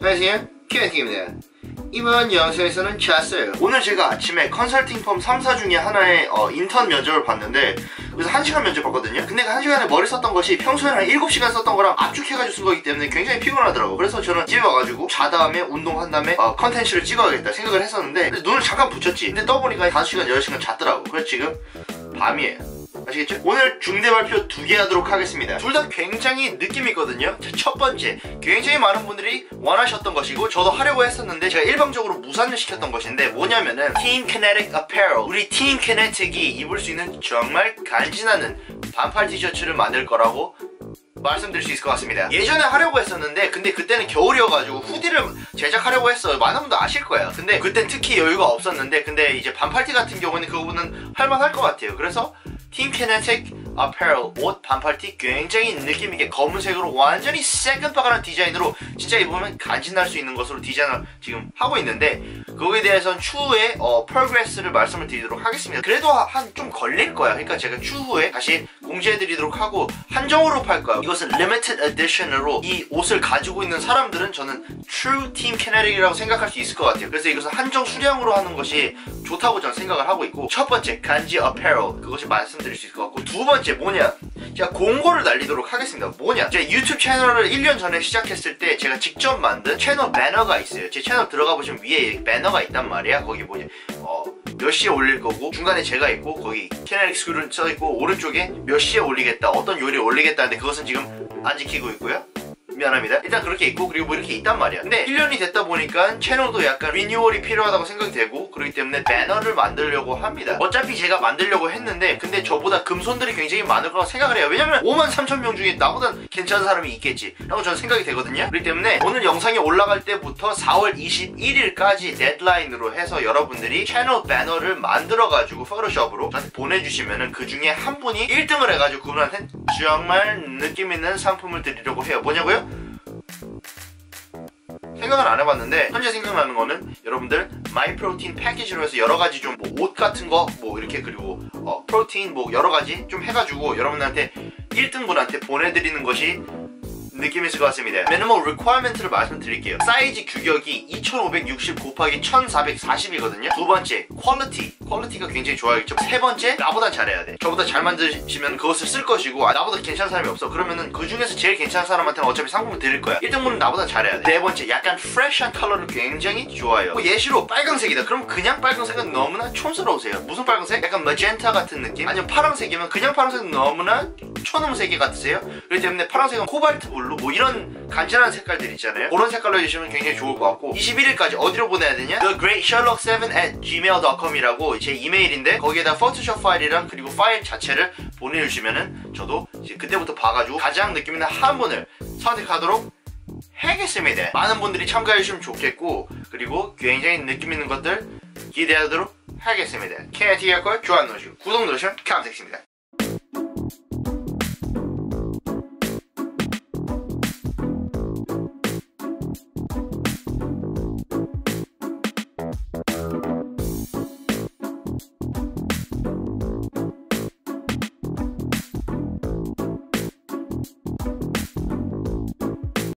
안녕하세요 키네틱입니다. 이번 영상에서는 잤어요 오늘 제가 아침에 컨설팅 펌 3사 중에 하나의 어, 인턴 면접을 봤는데 그래서 1시간 면접 봤거든요. 근데 그 1시간에 머리 썼던 것이 평소에 한 7시간 썼던 거랑 압축해가지고 쓴 거기 때문에 굉장히 피곤하더라고 그래서 저는 집에 와가지고 자 다음에 운동한 다음에 어, 컨텐츠를 찍어야겠다 생각을 했었는데 눈을 잠깐 붙였지. 근데 떠보니까 5시간 8시간 잤더라고. 그래서 지금 밤이에요 아시겠죠? 오늘 중대 발표 두 개 하도록 하겠습니다. 둘 다 굉장히 느낌이 있거든요. 자, 첫 번째, 굉장히 많은 분들이 원하셨던 것이고 저도 하려고 했었는데 제가 일방적으로 무산을 시켰던 것인데 뭐냐면은 Team Kinetic Apparel 우리 Team Kinetic이 입을 수 있는 정말 간지나는 반팔 티셔츠를 만들 거라고 말씀드릴 수 있을 것 같습니다. 예전에 하려고 했었는데 근데 그때는 겨울이어가지고 후디를 제작하려고 했어요. 많은 분도 아실 거예요. 근데 그때 특히 여유가 없었는데 근데 이제 반팔티 같은 경우는 그 부분은 할만할 것 같아요. 그래서 팀 키네틱 아페럴 옷 반팔티 굉장히 느낌 있게 검은색으로 완전히 새끈빠가는 디자인으로 진짜 입으면 간지날 수 있는 것으로 디자인을 지금 하고 있는데 그거에 대해서는 추후에 어, 프로그레스를 말씀을 드리도록 하겠습니다. 그래도 한 좀 걸릴 거야 그러니까 제가 추후에 다시 공지해 드리도록 하고 한정으로 팔 거야 이것은 limited edition으로 이 옷을 가지고 있는 사람들은 저는 true team kinetic이라고 생각할 수 있을 것 같아요. 그래서 이것은 한정 수량으로 하는 것이 좋다고 저는 생각을 하고 있고 첫 번째 간지 apparel. 그것이 말씀드릴 수 있을 것 같고 두 번째 뭐냐 제가 공고를 날리도록 하겠습니다. 뭐냐? 제가 유튜브 채널을 1년 전에 시작했을 때 제가 직접 만든 채널 배너가 있어요. 제 채널 들어가 보시면 위에 배너가 있단 말이야. 거기 뭐냐? 어, 몇 시에 올릴 거고 중간에 제가 있고 거기 캐나릭 스쿨은 써있고 오른쪽에 몇 시에 올리겠다 어떤 요리 올리겠다 하는데 그것은 지금 안 지키고 있고요 미안합니다. 일단 그렇게 있고 그리고 뭐 이렇게 있단 말이야. 근데 1년이 됐다 보니까 채널도 약간 리뉴얼이 필요하다고 생각이 되고 그렇기 때문에 배너를 만들려고 합니다. 어차피 제가 만들려고 했는데 근데 저보다 금손들이 굉장히 많을 거라고 생각을 해요. 왜냐면 5만 3천 명 중에 나보다 괜찮은 사람이 있겠지 라고 저는 생각이 되거든요. 그렇기 때문에 오늘 영상이 올라갈 때부터 4월 21일까지 데드라인으로 해서 여러분들이 채널 배너를 만들어가지고 포토샵으로 저한테 보내주시면은 그 중에 한 분이 1등을 해가지고 그분한테 정말 느낌 있는 상품을 드리려고 해요. 뭐냐고요? 생각은 안 해봤는데 현재 생각나는 거는 여러분들 마이 프로틴 패키지로 해서 여러 가지 좀뭐옷 같은 거 뭐 이렇게 그리고 어, 프로틴 뭐 여러 가지 좀 해가지고 여러분들한테 1등분한테 보내드리는 것이 느낌 있을 것 같습니다. 미니멀 리퀘어먼트를 말씀드릴게요. 사이즈 규격이 2560 곱하기 1440이거든요. 두 번째, 퀄리티. 퀄리티가 굉장히 좋아야겠죠. 세 번째, 나보다 잘해야 돼. 저보다 잘 만드시면 그것을 쓸 것이고 아, 나보다 괜찮은 사람이 없어. 그러면은 그 중에서 제일 괜찮은 사람한테는 어차피 상품을 드릴 거야. 1등분은 나보다 잘해야 돼. 네 번째, 약간 프레시한 컬러를 굉장히 좋아해요. 뭐 예시로 빨강색이다. 그럼 그냥 빨강색은 너무나 촌스러우세요. 무슨 빨강색? 약간 머젠타 같은 느낌? 아니면 파란색이면 그냥 파란색은 너무나 초놈색이 같으세요? 그렇기 때문에 파란색은 코발트 블루 뭐 이런 간지나는 색깔들 있잖아요 그런 색깔로 해주시면 굉장히 좋을 것 같고 21일까지 어디로 보내야 되냐? The Great Sherlock 7 at gmail.com이라고 제 이메일인데 거기에다 포토샵 파일이랑 그리고 파일 자체를 보내주시면은 저도 이제 그때부터 봐가지고 가장 느낌 있는 한 분을 선택하도록 하겠습니다 많은 분들이 참가해 주시면 좋겠고 그리고 굉장히 느낌 있는 것들 기대하도록 하겠습니다 KIT 약걸 좋아요 눌러주시고 구독 누르시면 감사하겠습니다